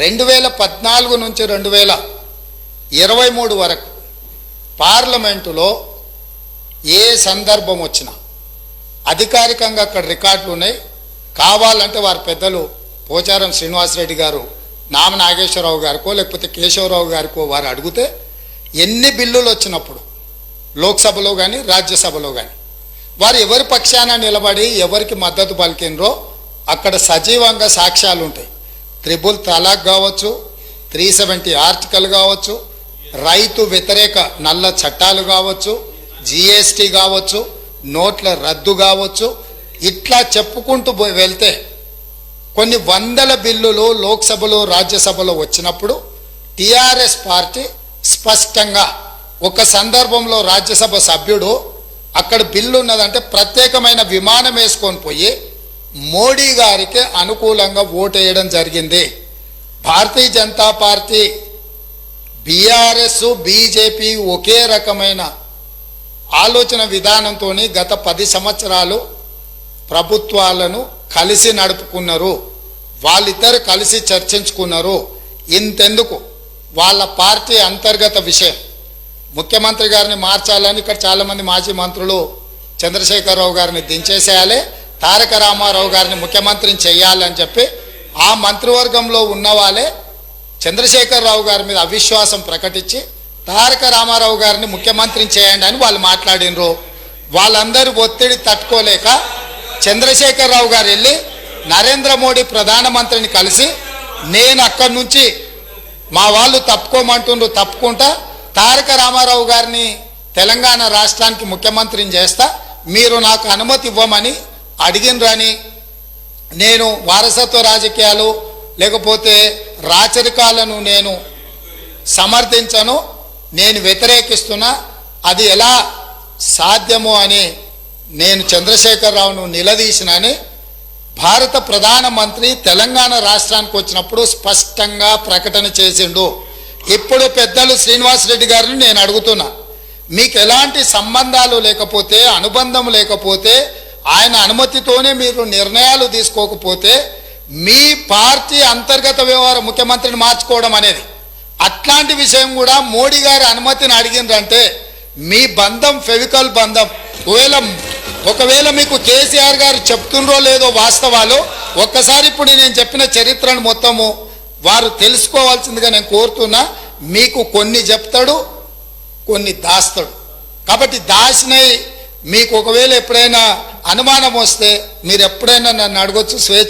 రెండు వేల పద్నాలుగు నుంచి రెండు వేల ఇరవై మూడు వరకు పార్లమెంటులో ఏ సందర్భం వచ్చినా అధికారికంగా అక్కడ రికార్డులు ఉన్నాయి. కావాలంటే వారి పెద్దలు పోచారం శ్రీనివాసరెడ్డి గారు నామ నాగేశ్వరరావు గారికో లేకపోతే కేశవరావు గారికో వారు అడిగితే ఎన్ని బిల్లులు వచ్చినప్పుడు లోక్సభలో కానీ రాజ్యసభలో కానీ వారు ఎవరి పక్షాన నిలబడి ఎవరికి మద్దతు పలికినరో అక్కడ సజీవంగా సాక్ష్యాలు ఉంటాయి. త్రిబుల్ తలాక్ కావచ్చు త్రీ సెవెంటీ ఆర్టికల్ కావచ్చు రైతు వ్యతిరేక నల్ల చట్టాలు కావచ్చు జిఎస్టీ కావచ్చు నోట్ల రద్దు కావచ్చు ఇట్లా చెప్పుకుంటూ పోయి వెళ్తే కొన్ని వందల బిల్లులు లోక్సభలో రాజ్యసభలో వచ్చినప్పుడు టిఆర్ఎస్ పార్టీ స్పష్టంగా ఒక సందర్భంలో రాజ్యసభ సభ్యుడు అక్కడ బిల్లు ఉన్నదంటే ప్రత్యేకమైన విమానం వేసుకొని పోయి మోడీ గారికి అనుకూలంగా ఓటేయడం జరిగింది. Bharatiya Janata party BRS BJP ఒకే రకమైన ఆలోచన విధానంతో గత పది సంవత్సరాలు ప్రభుత్వాలను కలిసి నడుపుకున్నారు. వాళ్ళిద్దరు కలిసి చర్చించుకున్నారు. ఇంతెందుకు? వాళ్ళ పార్టీ అంతర్గత విషయం. ముఖ్యమంత్రి గారిని మార్చాలని ఇక్కడ చాలామంది మాజీ మంత్రులు చంద్రశేఖరరావు గారిని దించేసేయాలి. తారక రామారావు గారిని ముఖ్యమంత్రిని చేయాలని చెప్పి ఆ మంత్రివర్గంలో ఉన్న వాళ్ళే చంద్రశేఖరరావు గారి మీద అవిశ్వాసం ప్రకటించి తారక రామారావు గారిని ముఖ్యమంత్రిని చేయండి అని వాళ్ళు మాట్లాడినరు. వాళ్ళందరూ ఒత్తిడి తట్టుకోలేక చంద్రశేఖరరావు గారు వెళ్ళి నరేంద్ర మోడీ ప్రధానమంత్రిని కలిసి నేను అక్కడి నుంచి మా వాళ్ళు తప్పుకోమంటుండ్రు తప్పుకుంటా తారక రామారావు గారిని తెలంగాణ రాష్ట్రానికి ముఖ్యమంత్రిని చేస్తా మీరు నాకు అనుమతి ఇవ్వమని అడిగినరని నేను వారసత్వ రాజకీయాలు లేకపోతే రాచరికాలను నేను సమర్థించను నేను వ్యతిరేకిస్తున్నా అది ఎలా సాధ్యము అని నేను చంద్రశేఖరరావును నిలదీసినని. భారత ప్రధానమంత్రి తెలంగాణ రాష్ట్రానికి వచ్చినప్పుడు స్పష్టంగా ప్రకటన చేసిండు. ఇప్పుడు పెద్దలు శ్రీనివాసరెడ్డి గారిని నేను అడుగుతున్నా. మీకు ఎలాంటి సంబంధాలు లేకపోతే అనుబంధం లేకపోతే ఆయన అనుమతితోనే మీరు నిర్ణయాలు తీసుకోకపోతే మీ పార్టీ అంతర్గత వ్యవహారం ముఖ్యమంత్రిని మార్చుకోవడం అనేది. అట్లాంటి విషయం కూడా మోడీ గారి అనుమతిని అడిగిందంటే మీ బంధం ఫెవికల్ బంధం ఒకవేళ ఒకవేళ మీకు కేసీఆర్ గారు చెప్తుండ్రో లేదో వాస్తవాలు ఒక్కసారి ఇప్పుడు నేను చెప్పిన చరిత్రను మొత్తము వారు తెలుసుకోవాల్సిందిగా నేను కోరుతున్నా. మీకు కొన్ని చెప్తాడు కొన్ని దాస్తాడు. కాబట్టి దాచినవి మీకు ఒకవేళ ఎప్పుడైనా అనుమానం వస్తే మీరు ఎప్పుడైనా నన్ను అడగొచ్చు స్వేచ్ఛ